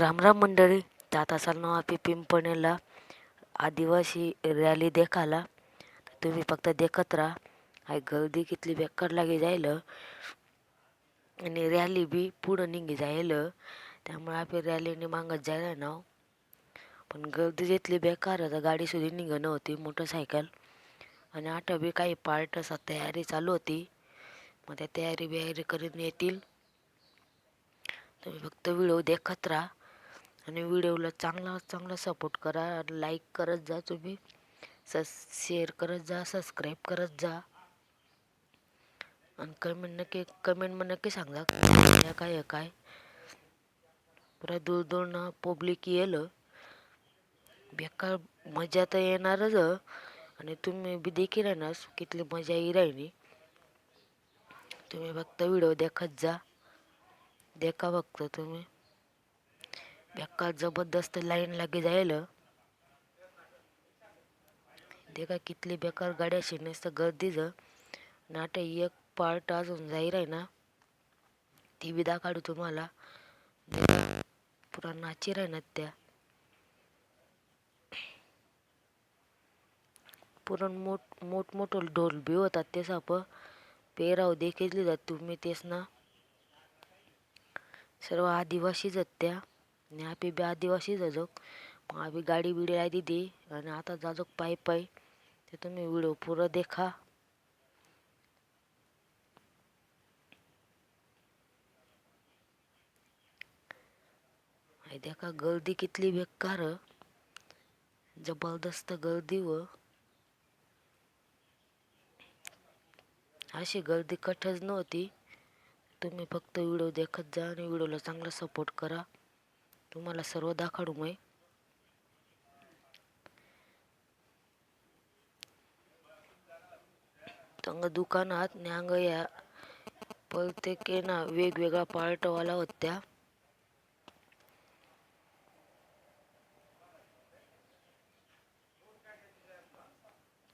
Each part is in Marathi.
रामराम मंडळी जात असाल आपली पिंपणेला आदिवासी रॅली देखाला तुम्ही फक्त देखत राहा. हाय गर्दी कितली बेकार लागी जाईल आणि रॅली बी पुढं निघी जाईल त्यामुळे आपली रॅलीने मागत जायला ना हो. पण गर्दी जितली बेकार आता गाडी सुद्धा निघणं होती मोटरसायकल आणि आता बी काही पार्ट असा तयारी चालू होती. मग त्या तयारी बियारी करून येतील तुम्ही फक्त व्हिडिओ देखत राहा. आणि व्हिडिओला चांगला चांगला सपोर्ट करा. लाईक करत जा तुम्ही. सस शेअर करत जा सबस्क्राईब करत जा. आणि कमेंट नक्की कमेंटमध्ये नक्की सांगा. काय काय काय? पुरा दूर ना पब्लिक येईल बेकार मजा तर येणारच आणि तुम्ही बी देखील येणार कितली मजा येईल राहिली. तुम्ही फक्त व्हिडिओ देखत जा. देखा फक्त तुम्ही. बेकार जबरदस्त लाईन लागे जायलं. देखा कितली बेकार गाड्या शिरण्यास तर गर्दीच नाटे एक पार्ट अजून जाईल आहे ना. ती बी काढू तुम्हाला. पुरा नाची ना त्या. पुरण मोठ मोठमोठं ढोल बी होतात ते साप. पेराव देखील जात तुम्ही तेच ना. सर्व आदिवासीच त्या. आणि आपी बी आदिवासी अजोक मग गाडी बिडी आली ती आणि आता जाजोक पाय पाय. ते तुम्ही व्हिडिओ पुरं देखा. देखा गर्दी कितली बेकार. जबरदस्त गर्दी व. अशी गर्दी कठच नव्हती. तुम्ही फक्त व्हिडिओ देखत जा आणि व्हिडिओला चांगला सपोर्ट करा. तुम्हाला सर्व दाखवू मी तंग दुकानात न्यांग या प्रत्येकेना वेगवेगळा पार्टवाला होत्या.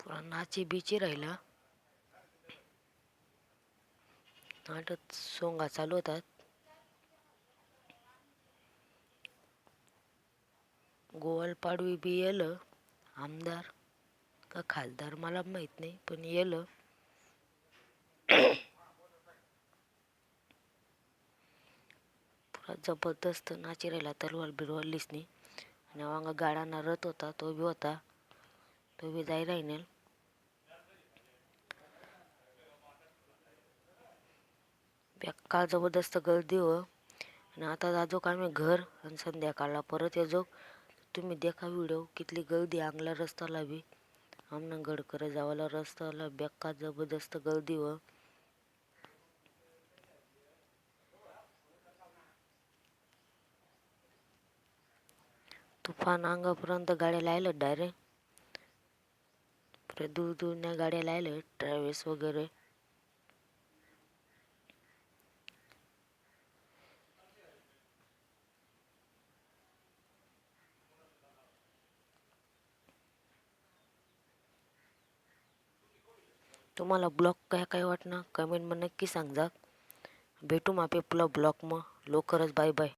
पुरा नाची बिची राहिला. नाटक सोंगा चालू होतात. गोवालपाडवी बी येलं. आमदार का खासदार मला माहीत नाही पण येलं. पुरा जबरदस्त नाची राहिला तलवार बिरवाल लिसनी आणि वांगा गाडाना रथ होता तो बी होता. तो बी जाई राहिनेल काल जबरदस्त गर्दी हो. आणि आता जाजो का आम्ही घर आणि संध्याकाळला परत येजो. तुम्ही देखा व्हिडिओ कितली गर्दी आंगला रस्त्याला बी. आमना गडकर जावाला रस्त्याला बेक्का जबरदस्त गर्दी व. तुफान अंगापर्यंत गाड्या लायलं डायरेक्ट दूर दूरने गाड्या लायलं ट्रॅव्हल्स वगैरे. तुम्हाला ब्लॉग काय काय वाटणार? कमेंटमध्ये नक्की सांगा भेटू मापे पुला ब्लॉग मग. लवकरच बाय बाय